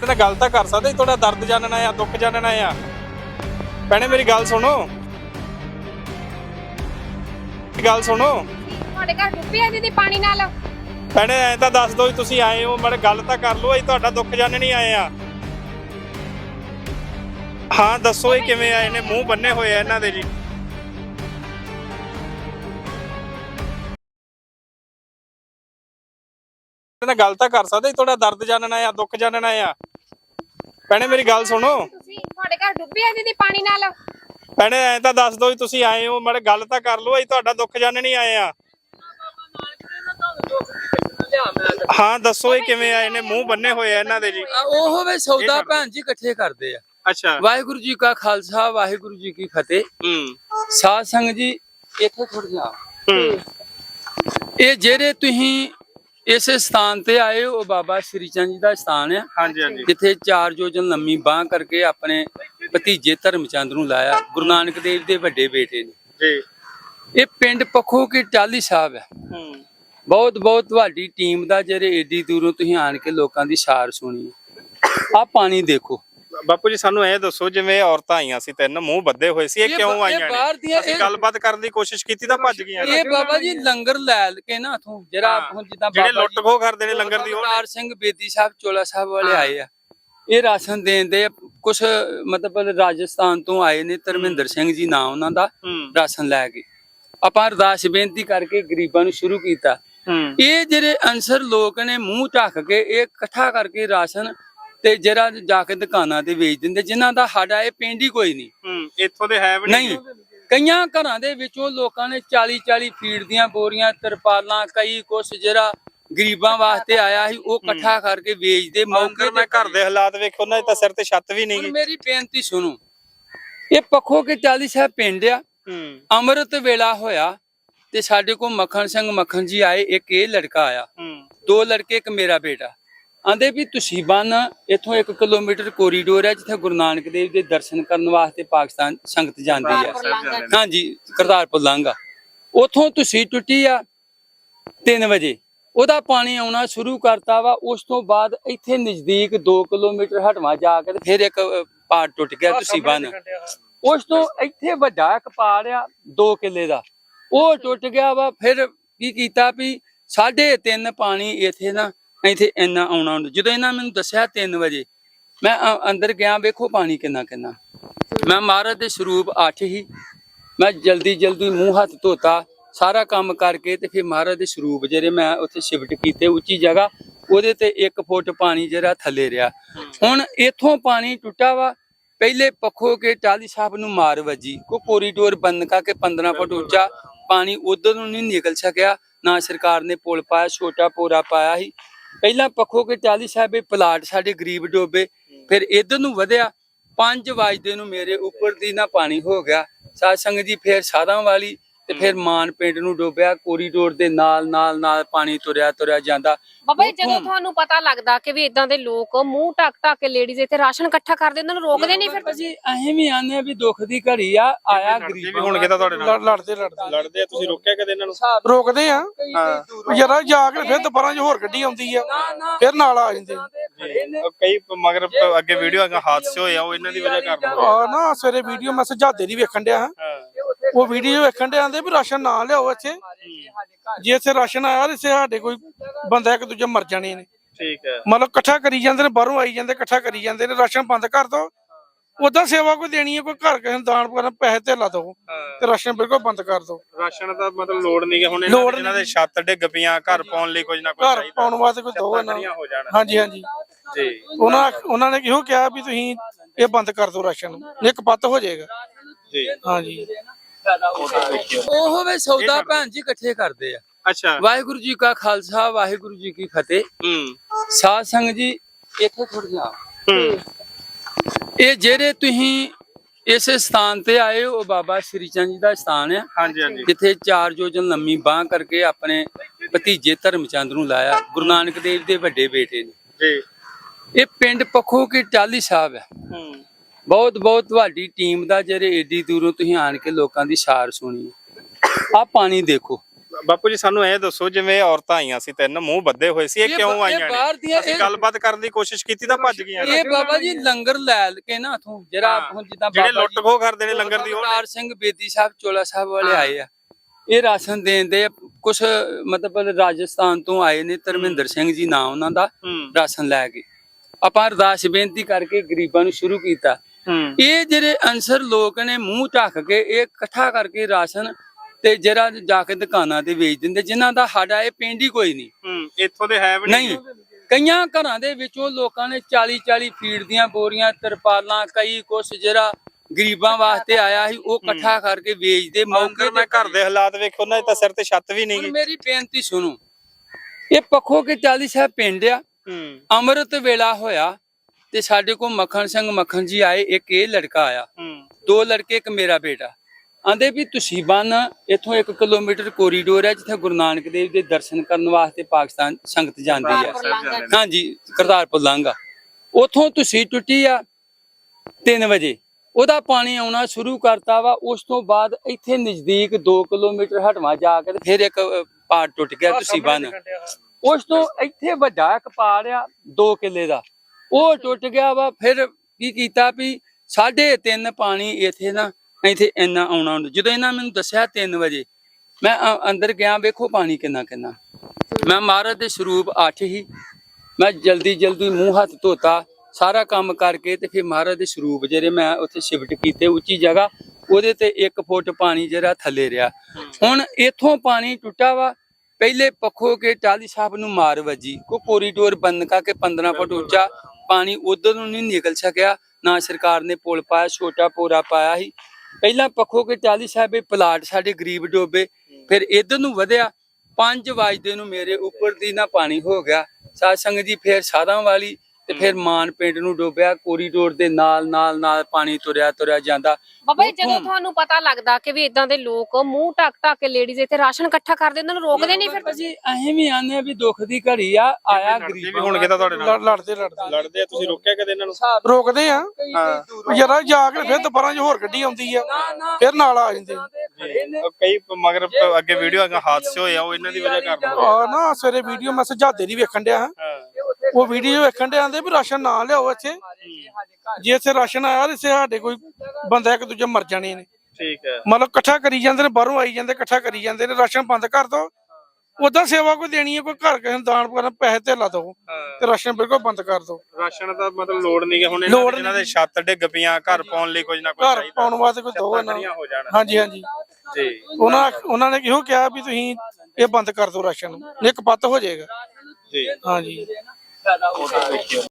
ਤੇ ਨਾਲ ਗੱਲ ਤਾਂ ਕਰ ਸਕਦੇ ਤੁਹਾਡਾ ਦਰਦ ਜਾਣਨਾ ਆ ਦੁੱਖ ਜਾਣਨਾ ਆ। ਭੈਣੇ ਮੇਰੀ ਗੱਲ ਸੁਣੋ। ਗੱਲ ਸੁਣੋ। ਤੁਹਾਡੇ ਘਰ ਡੁੱਬੀ ਆ ਦੀਦੀ ਪਾਣੀ ਨਾਲ। ਭੈਣੇ ਐ ਤਾਂ ਦੱਸ ਦਿਓ ਵੀ ਤੁਸੀਂ ਆਏ ਹੋ ਮੜੇ ਗੱਲ ਤਾਂ ਕਰ ਲਓ ਅਸੀਂ ਤੁਹਾਡਾ ਦੁੱਖ ਜਾਣਨ ਆਏ ਆ। ਹਾਂ ਦੱਸੋ ਇਹ ਕਿਵੇਂ ਆਏ ਨੇ ਮੂੰਹ ਬੰਨੇ ਹੋਏ ਆ ਇਹਨਾਂ ਦੇ ਜੀ। ਤੇ ਨਾਲ ਗੱਲ ਤਾਂ ਕਰ ਸਕਦੇ ਤੁਹਾਡਾ ਦਰਦ ਜਾਣਨਾ ਆ ਦੁੱਖ ਜਾਣਨਾ ਆ। ਭੈਣੇ ਮੇਰੀ ਗੱਲ ਸੁਣੋ। ਤੁਸੀਂ ਤੁਹਾਡੇ ਘਰ ਡੁੱਬੀ ਆ ਦੀਦੀ ਪਾਣੀ ਨਾਲ? ਭੈਣੇ ਐ ਤਾਂ ਦੱਸ ਦਿਓ ਵੀ ਤੁਸੀਂ ਆਏ ਹੋ ਮੜੇ ਗੱਲ ਤਾਂ ਕਰ ਲਓ ਅਸੀਂ ਤੁਹਾਡਾ ਦੁੱਖ ਜਾਣਨ ਹੀ ਆਏ ਆ। ਹਾਂ ਦੱਸੋ ਇਹ ਕਿਵੇਂ ਆਏ ਨੇ ਮੂੰਹ ਬੰਨੇ ਹੋਏ ਆ ਇਹਨਾਂ ਦੇ ਜੀ। ਆ, ਉਹ ਹੋਵੇ ਇਹ ਸੌਦਾ। ਭੈਣ ਜੀ ਇਕੱਠੇ ਕਰਦੇ ਆ। ਅੱਛਾ। ਵਾਹਿਗੁਰੂ ਜੀ ਕਾ ਖਾਲਸਾ ਵਾਹਿਗੁਰੂ ਜੀ ਕੀ ਫਤਿਹ। ਹੂੰ। ਸਾਧ ਸੰਗਤ ਜੀ ਇੱਥੇ ਥੋੜ ਜਾ। ਹੂੰ। ਇਹ ਜਿਹੜੇ ਤੁਸੀਂ ਇਸ ਸਥਾਨ ਤੇ ਆਏ ਉਹ ਬਾਬਾ ਸ੍ਰੀ ਚੰਦ ਜੀ ਦਾ ਸਥਾਨ ਆ। ਹਾਂਜੀ ਹਾਂਜੀ। ਜਿੱਥੇ ਚਾਰ ਯੋਜਨ ਲੰਮੀ ਬਾਹ ਕਰਕੇ ਆਪਣੇ ਭਤੀਜੇ ਧਰਮਚੰਦ ਨੂੰ ਲਾਇਆ। ਗੁਰੂ ਨਾਨਕ ਦੇਵ ਦੇ ਵੱਡੇ ਬੇਟੇ ਨੇ। ਜੀ। ਇਹ ਪਿੰਡ ਪੱਖੋ ਕੀ ਟਾਲੀ ਸਾਹਿਬ ਹੂੰ। ਬਹੁਤ ਬਹੁਤ ਤੁਹਾਡੀ ਟੀਮ ਦਾ ਜਿਹੜੇ ਏਡੀ ਦੂਰੋਂ ਤੁਸੀਂ ਆਣ ਕੇ ਲੋਕਾਂ ਦੀ ਸਾਰ ਸੁਣੀ ਆ ਪਾਣੀ ਦੇਖੋ। ਬਾਪੂ ਜੀ ਸਾਨੂੰ ਇਹ ਦੱਸੋ ਜਿਵੇਂ ਔਰਤਾਂ ਆਈਆਂ ਸੀ ਤਿੰਨ ਮੂੰਹ ਬੱਧੇ ਹੋਏ ਸੀ ਇਹ ਕਿਉਂ ਆਈਆਂ ਨੇ? ਅਸੀਂ ਇਹ- ਗੱਲਬਾਤ ਕਰਨ ਦੀ ਕੋਸ਼ਿਸ਼ ਕੀਤੀ ਤਾਂ ਭੱਜ ਗਈਆਂ। ਇਹ ਬਾਬਾ ਜੀ ਲੰਗਰ ਲੈ ਕੇ ਨਾ ਉਥੋਂ ਜਿਹੜਾ ਹੁਣ ਜਿੱਦਾਂ ਜਿਹੜੇ ਬਾਬਾ ਲੁੱਟ ਖੋਹ ਕਰਦੇ ਨੇ ਲੰਗਰ ਦੀ ਉਹ ਅਵਤਾਰ ਸਿੰਘ ਬੇਦੀ ਸਾਹਿਬ ਚੋਲਾ ਸਾਹਿਬ ਵਾਲੇ। ਆਏ ਆ। ਇਹ ਰਾਸ਼ਨ ਦੇਣ ਦੇ ਕੁਝ ਮਤਲਬ ਰਾਜਸਥਾਨ ਤੋਂ ਆਏ ਨੇ ਧਰਮਿੰਦਰ ਸਿੰਘ ਜੀ ਨਾਂ ਉਹਨਾਂ ਦਾ ਰਾਸ਼ਨ ਲੈ ਕੇ। ਆਪਾਂ ਅਰਦਾਸ ਬੇਨਤੀ ਕਰਕੇ ਗਰੀਬਾਂ ਨੂੰ ਸ਼ੁਰੂ ਕੀਤਾ। ਇਹ ਜਿਹੜੇ ਅਨਸਰ ਲੋਕ ਨੇ ਮੂੰਹ ਢੱਕ ਕੇ ਇਹ ਇਕੱਠਾ ਕਰਕੇ ਰਾਸ਼ਨ ਤੇ ਜਿਹੜਾ ਜਾ ਕੇ ਦੁਕਾਨਾਂ ਤੇ ਵੇਚ ਦਿੰਦੇ ਜਿਨ੍ਹਾਂ ਦਾ ਸਾਡਾ ਇਹ ਪਿੰਡ ਹੀ ਕੋਈ ਨਹੀਂ। ਹੂੰ ਇੱਥੋਂ ਦੇ ਹੈ ਵੀ ਨਹੀਂ। ਕਈਆਂ ਘਰਾਂ ਦੇ ਵਿੱਚੋਂ ਲੋਕਾਂ ਨੇ 40 40 ਫੀਟ ਦੀਆਂ ਬੋਰੀਆਂ ਤਰਪਾਲਾਂ ਕਈ ਕੁਛ ਜਿਹੜਾ ਗਰੀਬਾਂ ਵਾਸਤੇ ਆਇਆ ਸੀ ਉਹ ਇਕੱਠਾ ਕਰਕੇ ਵੇਚਦੇ ਮੌਕੇ ਮੈਂ ਘਰ ਦੇ ਹਾਲਾਤ ਵੇਖੋ ਉਹਨਾਂ ਦੀ ਤਾਂ ਸਿਰ ਤੇ ਛੱਤ ਵੀ ਨਹੀਂ ਹੁਣ ਮੇਰੀ ਬੇਨਤੀ ਸੁਣੋ ਇਹ ਪੱਖੋ ਕੇ 40 ਸਾਹਿਬ ਪਿੰਡ ਆ ਅੰਮ੍ਰਿਤ ਵੇਲਾ ਹੋਇਆ ਤੇ ਸਾਡੇ ਕੋਲ ਮੱਖਣ ਸਿੰਘ ਮੱਖਣ ਜੀ ਆਏ ਇੱਕ ਇਹ ਲੜਕਾ ਆਇਆ। ਦੋ ਲੜਕੇ ਇੱਕ ਮੇਰਾ ਬੇਟਾ। ਆਂਦੇ ਵੀ ਤੁਸੀਂ ਬੰਨ ਇੱਥੋਂ 1 ਕਿਲੋਮੀਟਰ ਕੋਰੀਡੋਰ ਹੈ ਜਿੱਥੇ ਗੁਰੂ ਨਾਨਕ ਦੇਵ ਦੇ ਦਰਸ਼ਨ ਕਰਨ ਵਾਸਤੇ ਪਾਕਿਸਤਾਨ ਸੰਗਤ ਜਾਂਦੀ ਹੈ। ਹਾਂਜੀ ਕਰਤਾਰਪੁਰ ਲਾਂਘਾ। ਉਥੋਂ ਤੁਸੀਂ ਟੁੱਟੀ ਆ 3 ਵਜੇ। ਉਹਦਾ ਪਾਣੀ ਆਉਣਾ ਸ਼ੁਰੂ ਕਰਤਾ ਵਾ ਉਸ ਤੋਂ ਬਾਅਦ ਇੱਥੇ ਨਜ਼ਦੀਕ 2 ਕਿਲੋਮੀਟਰ ਹਟਵਾ ਜਾ ਕੇ ਫਿਰ ਇੱਕ ਪਾੜ ਟੁੱਟ ਗਿਆ ਤੁਸੀਂ ਬੰਨ ਉਸ ਤੋਂ ਇੱਥੇ ਵੱਡਾ ਇੱਕ ਪਾੜ ਆ 2 ਕਿੱਲੇ ਦਾ। ਉਹ ਟੁੱਟ ਗਿਆ ਵਾ ਫਿਰ ਕੀ ਕੀਤਾ ਵੀ ਸਾਢੇ ਤਿੰਨ ਪਾਣੀ ਇੱਥੇ ਨਾ ਇੱਥੇ ਇੰਨਾ ਆਉਣਾ ਹੁੰਦਾ। ਜਦੋਂ ਇਹਨਾਂ ਮੈਨੂੰ ਦੱਸਿਆ 3 ਵਜੇ, ਮੈਂ ਅੰਦਰ ਗਿਆ, ਵੇਖੋ ਪਾਣੀ ਕਿੰਨਾ ਕਿੰਨਾ। ਮੈਂ ਮਹਾਰਾਜ ਦੇ ਸਰੂਪ ਅੱਠ ਹੀ ਮੈਂ ਜਲਦੀ ਜਲਦੀ ਮੂੰਹ ਹੱਥ ਧੋਤਾ, ਸਾਰਾ ਕੰਮ ਕਰਕੇ ਤੇ ਫਿਰ ਮਹਾਰਾਜ ਦੇ ਸਰੂਪ ਜਿਹੜੇ ਮੈਂ ਉੱਥੇ ਸ਼ਿਫਟ ਕੀਤੇ ਉੱਚੀ ਜਗ੍ਹਾ, ਉਹਦੇ ਤੇ 1 ਫੁੱਟ ਪਾਣੀ ਜਿਹੜਾ ਥੱਲੇ ਰਿਹਾ। ਹੁਣ ਇੱਥੋਂ ਪਾਣੀ ਟੁੱਟਾ ਵਾ, ਪਹਿਲੇ ਪੱਖੋ ਕੇ ਟਾਲੀ ਸਾਹਿਬ ਨੂੰ ਮਾਰ ਵੱਜੀ। ਕੋ ਕੋਰੀਡੋਰ ਬੰਦ ਕਰਕੇ 15 ਫੁੱਟ ਉੱਚਾ ਪਾਣੀ ਉਧਰ ਨੂੰ ਨਹੀਂ ਨਿਕਲ ਸਕਿਆ, ਨਾ ਸਰਕਾਰ ਨੇ ਪੁਲ ਪਾਇਆ, ਛੋਟਾ ਪੋਰਾ ਪਾਇਆ ਸੀ। ਪਹਿਲਾਂ ਪੱਖੋ ਕੇ ਚਾਲੀ ਸਾਹਿਬ, ਇਹ ਪਲਾਟ ਸਾਡੇ ਗਰੀਬ ਡੋਬੇ, ਫਿਰ ਇਧਰ ਨੂੰ ਵਧਿਆ 5 ਵਜੇ ਨੂੰ ਮੇਰੇ ਉੱਪਰ ਦੀ ਨਾ ਪਾਣੀ ਹੋ ਗਿਆ। ਸਾਧ ਸੰਗਤ ਜੀ, ਫਿਰ ਸਾਧਾਂ ਵਾਲੀ ਤੇ ਫਿਰ ਮਾਨ ਪਿੰਡ ਨੂੰ ਡੋਬਿਆ ਕੋਰੀਡੋਰ ਦੇ ਨਾਲ ਨਾਲ ਨਾਲ ਪਾਣੀ ਤੁਰਿਆ ਤੁਰਿਆ ਜਾਂਦਾ। ਬਾਬਾ ਜੀ ਜਦੋਂ ਤੁਹਾਨੂੰ ਪਤਾ ਲੱਗਦਾ ਕਿ ਵੀ ਇਦਾਂ ਦੇ ਲੋਕ ਮੂੰਹ ਢੱਕ ਢੱਕ ਕੇ ਲੇਡੀਜ਼ ਇੱਥੇ ਰਾਸ਼ਨ ਇਕੱਠਾ ਕਰਦੇ ਉਹਨਾਂ ਨੂੰ ਰੋਕਦੇ ਨਹੀਂ ਫਿਰ? ਜੀ ਅਸੀਂ ਵੀ ਆਨੇ ਆ ਵੀ ਦੁੱਖ ਦੀ ਘੜੀ ਆ ਆਇਆ ਗਰੀਬ ਵੀ ਹੋਣਗੇ ਤਾਂ ਤੁਹਾਡੇ ਨਾਲ। ਲੜਦੇ ਲੜਦੇ। ਲੜਦੇ ਆ ਤੁਸੀਂ ਰੋਕਿਆ ਕਦੇ ਇਹਨਾਂ ਨੂੰ? ਰੋਕਦੇ ਆ। ਹਾਂ। ਜਰਾ ਜਾ ਕੇ ਫਿਰ ਦੁਬਾਰਾ ਚ ਹੋਰ ਗੱਡੀ ਆਉਂਦੀ ਆ। ਫਿਰ ਨਾਲ ਆ ਜਾਂਦੇ। ਉਹ ਕਈ ਮਗਰ ਅੱਗੇ ਵੀਡੀਓ ਹਾਦਸੇ ਹੋਏ ਆ ਉਹ ਇਹਨਾਂ ਦੀ ਵਜ੍ਹਾ ਕਾਰਨ ਆ ਨਾ ਸਵੇਰੇ ਵੀਡੀਓ ਮੈਂ ਸਜਾਦੇ ਦੀ ਵੇਖਣ ਡਿਆ। ਹਾਂ ਉਹ ਵੀਡੀਓ ਵੇਖਣ ਡਿਆ ਆਂਦੇ ਵੀ ਰਾਸ਼ਨ ਨਾ ਲਿਆਓ ਇੱਥੇ। ਜੇ ਇੱਥੇ ਰਾਸ਼ਨ ਆਇਆ ਤੇ ਇੱਥੇ ਸਾਡੇ ਕੋਈ ਬੰਦਾ ਇੱਕ ਦੂਜੇ ਮਰ ਜਾਣੇ ਨੇ। ਠੀਕ ਹੈ। ਮਤਲਬ ਇਕੱਠਾ ਕਰੀ ਜਾਂਦੇ ਨੇ ਬਾਹਰੋਂ ਆਈ ਜਾਂਦੇ ਇਕੱਠਾ ਕਰੀ ਜਾਂਦੇ ਨੇ ਰਾਸ਼ਨ ਬੰਦ ਕਰ ਦੋ। ਉਦਾਂ ਸੇਵਾ ਕੋਈ ਦੇਣੀ ਹੈ ਕੋਈ ਘਰ ਕਿਸੇ ਨੂੰ ਦਾਨ ਕਰਨ ਪੈਸੇ ਧੇਲਾ ਦੋ ਤੇ ਰਾਸ਼ਨ ਬਿਲਕੁਲ ਬੰਦ ਕਰ ਦੋ। ਰਾਸ਼ਨ ਦਾ ਮਤਲਬ ਲੋੜ ਨਹੀਂ ਹੈ ਹੁਣ ਇਹਨਾਂ ਲੋੜ ਦੇ ਜਿਹਨਾਂ ਦੇ ਛੱਤ ਡਿੱਗ ਪਈਆਂ ਘਰ ਪਾਉਣ ਲਈ ਕੁਝ ਨਾ ਕੁਝ ਘਰ ਪਾਉਣ ਵਾਸਤੇ ਕੋਈ ਦੋ ਨਾ ਹਾਂਜੀ ਹਾਂਜੀ। ਜੀ। ਉਹਨਾਂ ਉਹਨਾਂ ਨੇ ਇਹੋ ਕਿਹਾ ਵੀ ਤੁਸੀਂ ਇਹ ਬੰਦ ਕਰ ਦਿਓ ਰਾਸ਼ਨ ਇੱਕ ਪੱਤ ਹੋ ਜਾਏਗਾ। ਜੀ। ਹਾਂਜੀ। ਉਹ ਹੋਵੇ ਸੌਦਾ ਭੈਣ ਜੀ ਇਕੱਠੇ ਕਰਦੇ ਆ। ਅੱਛਾ। ਵਾਹਿਗੁਰੂ ਜੀ ਕਾ ਖਾਲਸਾ ਵਾਹਿਗੁਰੂ ਜੀ ਕੀ ਫਤਿਹ। ਹੂੰ। ਸਾਧ ਸੰਗਤ ਜੀ ਇੱਥੇ ਥੋੜ ਜਾ। ਹੂੰ। ਇਹ ਜਿਹੜੇ ਤੁਸੀਂ ਇਸ ਸਥਾਨ ਤੇ ਆਏ ਹੋ ਉਹ ਬਾਬਾ ਸ੍ਰੀ ਚੰਦ ਜੀ ਦਾ ਸਥਾਨ ਆ। ਹਾਂਜੀ ਹਾਂਜੀ। ਜਿੱਥੇ ਚਾਰ ਯੋਜਨ ਲੰਮੀ ਬਾਹ ਕਰਕੇ ਆਪਣੇ ਭਤੀਜੇ ਧਰਮਚੰਦ ਨੂੰ ਲਾਇਆ। ਗੁਰੂ ਨਾਨਕ ਦੇਵ ਦੇ ਵੱਡੇ ਬੇਟੇ ਨੇ। ਜੀ। ਇਹ ਪਿੰਡ ਪੱਖੋ ਕੀ ਟਾਲੀ ਸਾਹਿਬ ਹੈ ਹੂੰ। ਬਹੁਤ ਬਹੁਤ ਤੁਹਾਡੀ ਟੀਮ ਦਾ ਜਿਹੜੇ ਏਡੀ ਦੂਰੋਂ ਤੁਸੀਂ ਆਣ ਕੇ ਲੋਕਾਂ ਦੀ ਸਾਰ ਸੁਣੀ ਆ ਪਾਣੀ ਦੇਖੋ। ਬਾਪੂ ਜੀ ਸਾਨੂੰ ਇਹ ਦੱਸੋ ਜਿਵੇਂ ਔਰਤਾਂ ਆਈਆਂ ਸੀ ਤਿੰਨ ਮੂੰਹ ਬੱਧੇ ਹੋਏ ਸੀ ਇਹ ਕਿਉਂ ਆਈਆਂ ਨੇ? ਅਸੀਂ ਗੱਲਬਾਤ ਕਰਨ ਦੀ ਕੋਸ਼ਿਸ਼ ਕੀਤੀ ਤਾਂ ਭੱਜ ਗਈਆਂ। ਇਹ ਬਾਬਾ ਜੀ ਲੰਗਰ ਲੈ ਕੇ ਨਾ ਉਥੋਂ ਜਿਹੜਾ। ਹੁਣ ਜਿੱਦਾਂ ਜਿਹੜੇ ਬਾਬਾ ਲੁੱਟ ਖੋਹ ਕਰਦੇ ਨੇ ਲੰਗਰ ਦੀ ਉਹ ਅਵਤਾਰ ਸਿੰਘ ਬੇਦੀ ਸਾਹਿਬ ਚੋਲਾ ਸਾਹਿਬ ਵਾਲੇ। ਆਏ ਆ। ਇਹ ਰਾਸ਼ਨ ਦੇਣ ਦੇ ਕੁਝ ਮਤਲਬ ਰਾਜਸਥਾਨ ਤੋਂ ਆਏ ਨੇ ਧਰਮਿੰਦਰ ਸਿੰਘ ਜੀ ਨਾਂ ਉਹਨਾਂ ਦਾ ਰਾਸ਼ਨ ਲੈ ਕੇ। ਆਪਾਂ ਅਰਦਾਸ ਬੇਨਤੀ ਕਰਕੇ ਗਰੀਬਾਂ ਨੂੰ ਸ਼ੁਰੂ ਕੀਤਾ। ਇਹ ਜਿਹੜੇ ਅਨਸਰ ਲੋਕ ਨੇ ਮੂੰਹ ਢੱਕ ਕੇ ਇਹ ਇਕੱਠਾ ਕਰਕੇ ਰਾਸ਼ਨ ਤੇ ਜਿਹੜਾ ਜਾ ਕੇ ਦੁਕਾਨਾਂ ਤੇ ਵੇਚ ਦਿੰਦੇ ਜਿਨ੍ਹਾਂ ਦਾ ਸਾਡਾ ਇਹ ਪਿੰਡ ਹੀ ਕੋਈ ਨਹੀਂ। ਇੱਥੋਂ ਦੇ ਹੈ ਵੀ ਨਹੀਂ। ਕਈਆਂ ਘਰਾਂ ਦੇ ਵਿੱਚੋਂ ਲੋਕਾਂ ਨੇ 40 40 ਫੀਟ ਦੀਆਂ ਬੋਰੀਆਂ ਤਰਪਾਲਾਂ ਕਈ ਕੁਛ ਜਿਹੜਾ ਗਰੀਬਾਂ ਵਾਸਤੇ ਆਇਆ ਸੀ ਉਹ ਇਕੱਠਾ ਕਰਕੇ ਵੇਚਦੇ ਮੌਕੇ ਮੈਂ ਘਰ ਦੇ ਹਾਲਾਤ ਵੇਖੋ ਉਹਨਾਂ ਦੀ ਤਾਂ ਸਿਰ ਤੇ ਛੱਤ ਵੀ ਨਹੀਂ ਮੇਰੀ ਬੇਨਤੀ ਸੁਣੋ ਇਹ ਪੱਖੋ ਕੇ 40 ਸਾਹਿਬ ਪਿੰਡ ਆ ਅੰਮ੍ਰਿਤ ਵੇਲਾ ਹੋਇਆ ਤੇ ਸਾਡੇ ਕੋਲ ਮੱਖਣ ਸਿੰਘ ਮੱਖਣ ਜੀ ਆਏ ਇੱਕ ਇਹ ਲੜਕਾ ਆਇਆ। ਦੋ ਲੜਕੇ ਇੱਕ ਮੇਰਾ ਬੇਟਾ। ਆਂਦੇ ਵੀ ਤੁਸੀਂ ਬੰਨ ਇੱਥੋਂ 1 ਕਿਲੋਮੀਟਰ ਕੋਰੀਡੋਰ ਹੈ ਜਿੱਥੇ ਗੁਰੂ ਨਾਨਕ ਦੇਵ ਦੇ ਦਰਸ਼ਨ ਕਰਨ ਵਾਸਤੇ ਪਾਕਿਸਤਾਨ ਸੰਗਤ ਜਾਂਦੀ ਹੈ। ਹਾਂਜੀ ਕਰਤਾਰਪੁਰ ਲਾਂਘਾ। ਉਥੋਂ ਤੁਸੀਂ ਟੁੱਟੀ ਆ 3 ਵਜੇ। ਉਹਦਾ ਪਾਣੀ ਆਉਣਾ ਸ਼ੁਰੂ ਕਰਤਾ ਵਾ ਉਸ ਤੋਂ ਬਾਅਦ ਇੱਥੇ ਨਜ਼ਦੀਕ 2 ਕਿਲੋਮੀਟਰ ਹਟਵਾ ਜਾ ਕੇ ਫਿਰ ਇੱਕ ਪਾੜ ਟੁੱਟ ਗਿਆ ਤੁਸੀਂ ਬੰਨ। ਉਸ ਤੋਂ ਇੱਥੇ ਵੱਡਾ ਇੱਕ ਪਾੜ ਆ 2 ਕਿੱਲੇ ਦਾ। ਉਹ ਟੁੱਟ ਗਿਆ ਵਾ, ਫਿਰ ਕੀ ਕੀਤਾ ਵੀ ਸਾਢੇ ਤਿੰਨ ਪਾਣੀ ਇੱਥੇ ਨਾ ਇੱਥੇ ਇੰਨਾ ਆਉਣਾ ਹੁੰਦਾ। ਜਦੋਂ ਇਹਨਾਂ ਮੈਨੂੰ ਦੱਸਿਆ 3 ਵਜੇ, ਮੈਂ ਅੰਦਰ ਗਿਆ, ਵੇਖੋ ਪਾਣੀ ਕਿੰਨਾ ਕਿੰਨਾ। ਮੈਂ ਮਹਾਰਾਜ ਦੇ ਸਰੂਪ 8 ਹੀ ਮੈਂ ਜਲਦੀ ਜਲਦੀ ਮੂੰਹ ਹੱਥ ਧੋਤਾ, ਸਾਰਾ ਕੰਮ ਕਰਕੇ ਤੇ ਫਿਰ ਮਹਾਰਾਜ ਦੇ ਸਰੂਪ ਜਿਹੜੇ ਮੈਂ ਉੱਥੇ ਸ਼ਿਫਟ ਕੀਤੇ ਉੱਚੀ ਜਗ੍ਹਾ, ਉਹਦੇ ਤੇ 1 ਫੁੱਟ ਪਾਣੀ ਜਿਹੜਾ ਥੱਲੇ ਰਿਹਾ। ਹੁਣ ਇੱਥੋਂ ਪਾਣੀ ਟੁੱਟਾ ਵਾ, ਪਹਿਲੇ ਪੱਖੋ ਕੇ ਟਾਲੀ ਸਾਹਿਬ ਨੂੰ ਮਾਰ ਵੱਜੀ ਕੋ ਕੋਰੀਡੋਰ ਬੰਦ ਕਰਕੇ 15 ਫੁੱਟ ਉੱਚਾ ਪਾਣੀ ਉਧਰ ਨੂੰ ਨਹੀਂ ਨਿਕਲ ਸਕਿਆ, ਨਾ ਸਰਕਾਰ ਨੇ ਪੁਲ ਪਾਇਆ, ਛੋਟਾ ਪੋਰਾ ਪਾਇਆ ਸੀ। ਪਹਿਲਾਂ ਪੱਖੋ ਕੇ ਟਾਲੀ ਸਾਹਿਬ ਇਹ ਪਲਾਟ ਸਾਡੇ ਗਰੀਬ ਡੋਬੇ, ਫਿਰ ਇਧਰ ਨੂੰ ਵਧਿਆ 5 ਵਜੇ ਨੂੰ ਮੇਰੇ ਉੱਪਰ ਦੀ ਨਾ ਪਾਣੀ ਹੋ ਗਿਆ। ਸਾਧ ਸੰਗਤ ਜੀ, ਫਿਰ ਸਾਧਾਂ ਵਾਲੀ ਤੇ ਫਿਰ ਮਾਨ ਪਿੰਡ ਨੂੰ ਡੋਬਿਆ ਕੋਰੀਡੋਰ ਦੇ ਨਾਲ ਨਾਲ ਨਾਲ ਪਾਣੀ ਤੁਰਿਆ ਤੁਰਿਆ ਜਾਂਦਾ। ਬਾਬਾ ਜੀ ਜਦੋਂ ਤੁਹਾਨੂੰ ਪਤਾ ਲੱਗਦਾ ਕਿ ਵੀ ਇਦਾਂ ਦੇ ਲੋਕ ਮੂੰਹ ਢੱਕ ਢੱਕ ਕੇ ਲੇਡੀਜ਼ ਇੱਥੇ ਰਾਸ਼ਨ ਇਕੱਠਾ ਕਰਦੇ ਉਹਨਾਂ ਨੂੰ ਰੋਕਦੇ ਨਹੀਂ ਫਿਰ? ਜੀ ਅਸੀਂ ਵੀ ਆਨੇ ਆ ਵੀ ਦੁੱਖ ਦੀ ਘੜੀ ਆ ਆਇਆ ਗਰੀਬ ਗਰੀਬ ਵੀ ਹੋਣਗੇ ਤਾਂ ਤੁਹਾਡੇ ਨਾਲ। ਲੜ- ਲੜਦੇ ਲੜਦੇ। ਲੜਦੇ ਆ ਤੁਸੀਂ ਰੋਕਿਆ ਕਦੇ ਇਹਨਾਂ ਨੂੰ? ਰੋਕਦੇ ਆ। ਹਾਂ। ਯਾਰਾ ਜਾ ਕੇ ਫਿਰ ਦੁਬਾਰਾ 'ਚ ਹੋਰ ਗੱਡੀ ਆਉਂਦੀ ਆ ਫਿਰ ਨਾਲ ਆ ਜਾਂਦੇ। ਕਈ ਮਗਰ ਅੱਗੇ ਵੀਡੀਓ ਹਾਦਸੇ ਹੋਏ ਆ ਉਹ ਇਹਨਾਂ ਦੀ ਵਜ੍ਹਾ ਕਾਰਨ ਆ ਨਾ ਸਵੇਰੇ ਵੀਡੀਓ ਮੈਂ ਸਜਾਦੇ ਦੀ ਵੇਖਣ ਡਿਆ। ਹਾਂ ਹਾਂ ਉਹ ਵੀਡੀਓ ਵੇਖਣ ਡਿਆ ਆਂਦੇ ਵੀ ਰਾਸ਼ਨ ਨਾ ਲਿਆਓ ਇੱਥੇ। ਜੇ ਇੱਥੇ ਰਾਸ਼ਨ ਆਇਆ ਤੇ ਇੱਥੇ ਸਾਡੇ ਕੋਈ ਬੰਦਾ ਇੱਕ ਦੂਜੇ ਮਰ ਜਾਣੇ ਨੇ। ਠੀਕ ਹੈ। ਮਤਲਬ ਇਕੱਠਾ ਕਰੀ ਜਾਂਦੇ ਨੇ ਬਾਹਰੋਂ ਆਈ ਜਾਂਦੇ ਇਕੱਠਾ ਕਰੀ ਜਾਂਦੇ ਨੇ ਰਾਸ਼ਨ ਬੰਦ ਕਰ ਦੋ। ਉਦਾਂ ਸੇਵਾ ਕੋਈ ਦੇਣੀ ਹੈ ਕੋਈ ਘਰ ਕਿਸੇ ਨੂੰ ਦਾਨ ਕਰਨ ਪੈਸੇ ਧੇਲਾ ਦੋ ਤੇ ਰਾਸ਼ਨ ਬਿਲਕੁਲ ਬੰਦ ਕਰ ਦੋ। ਰਾਸ਼ਨ ਦਾ ਮਤਲਬ ਲੋੜ ਨਹੀਂ ਹੈ ਹੁਣ ਇਹਨਾਂ ਲੋੜ ਦੇ ਜਿਹਨਾਂ ਦੇ ਛੱਤ ਡਿੱਗ ਪਈਆਂ ਘਰ ਪਾਉਣ ਲਈ ਕੁਝ ਨਾ ਕੁਝ ਘਰ ਪਾਉਣ ਵਾਸਤੇ ਕੋਈ ਦੋ ਨਾ। ਖੜੀਆਂ ਹੋ ਜਾਣ। ਹਾਂਜੀ ਹਾਂਜੀ। ਜੀ। ਉਹਨਾਂ ਉਹਨਾਂ ਨੇ ਇਹੋ ਕਿਹਾ ਵੀ ਤੁਸੀਂ ਇਹ ਬੰਦ ਕਰ ਦਿਓ ਰਾਸ਼ਨ ਨਹੀਂ ਇੱਕ ਪੱਤ ਹੋ ਜਾਏਗਾ। ਜੀ। ਹਾਂਜੀ। Karaoke.